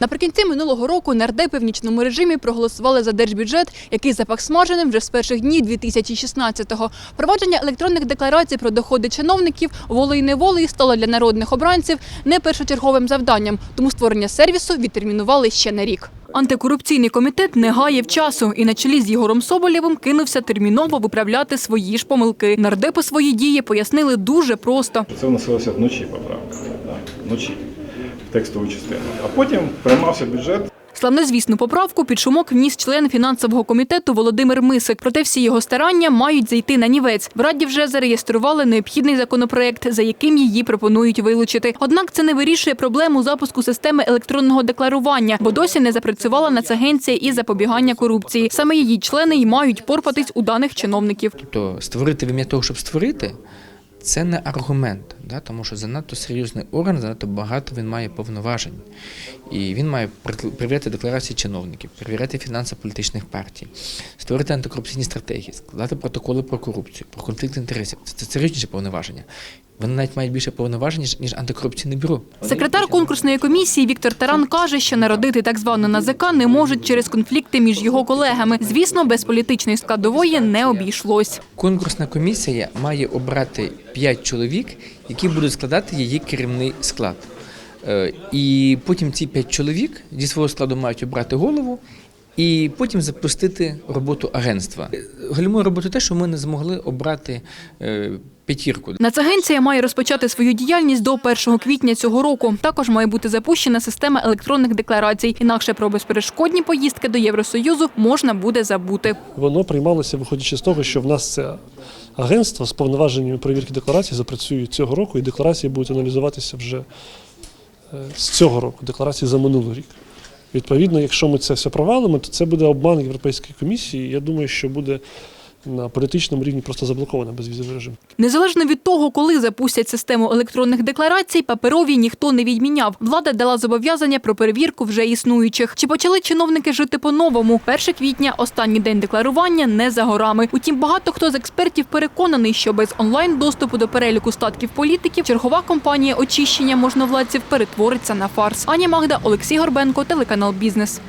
Наприкінці минулого року нардепи в нічному режимі проголосували за держбюджет, який запах смаженим вже з перших днів 2016-го. Впровадження електронних декларацій про доходи чиновників волею неволею стало для народних обранців не першочерговим завданням, тому створення сервісу відтермінували ще на рік. Антикорупційний комітет не гаяв часу і на чолі з Єгором Соболєвим кинувся терміново виправляти свої ж помилки. Нардепи свої дії пояснили дуже просто. Це вносилося вночі поправка. Вночі текстову частину. А потім приймався бюджет. Славнозвісну поправку під шумок вніс член фінансового комітету Володимир Мисик. Проте всі його старання мають зайти на нівець. В Раді вже зареєстрували необхідний законопроект, за яким її пропонують вилучити. Однак це не вирішує проблему запуску системи електронного декларування, бо досі не запрацювала Нацагенція із запобігання корупції. Саме її члени й мають порпатись у даних чиновників. Тобто створити в ім'я того, щоб створити, це не аргумент, да? тому що занадто серйозний орган, занадто багато він має повноважень. І він має перевіряти декларації чиновників, перевіряти фінанси політичних партій, створити антикорупційні стратегії, складати протоколи про корупцію, про конфлікт інтересів. Це серйозніше повноваження. Вони навіть мають більше повноважень, ніж, ніж антикорупційне бюро. Секретар конкурсної комісії Віктор Таран каже, що народити так звану НАЗК не можуть через конфлікти між його колегами. Звісно, без політичної складової не обійшлось. Конкурсна комісія має обрати 5 чоловік, які будуть складати її керівний склад. Е, І потім ці 5 чоловік зі свого складу мають обрати голову і потім запустити роботу агентства. Гальмує роботу те, що ми не змогли обрати е, п'ятірку. Нацагенція має розпочати свою діяльність до 1 квітня цього року. Також має бути запущена система електронних декларацій. Інакше про безперешкодні поїздки до Євросоюзу можна буде забути. Воно приймалося, виходячи з того, що в нас це агентство з повноваженнями перевірки декларацій запрацює цього року, і декларації будуть аналізуватися вже е, з цього року, декларації за минулий рік. Відповідно, якщо ми це все провалимо, то це буде обман Європейської комісії. Я думаю, що буде на політичному рівні просто заблоковано безвізовий режим. Незалежно від того, коли запустять систему електронних декларацій, паперові ніхто не відміняв. Влада дала зобов'язання про перевірку вже існуючих. Чи почали чиновники жити по-новому? 1 квітня – останній день декларування не за горами. Утім, багато хто з експертів переконаний, що без онлайн доступу до переліку статків політиків чергова кампанія очищення можновладців перетвориться на фарс. Аня Магда, Олексій Горбенко, телеканал Бізнес.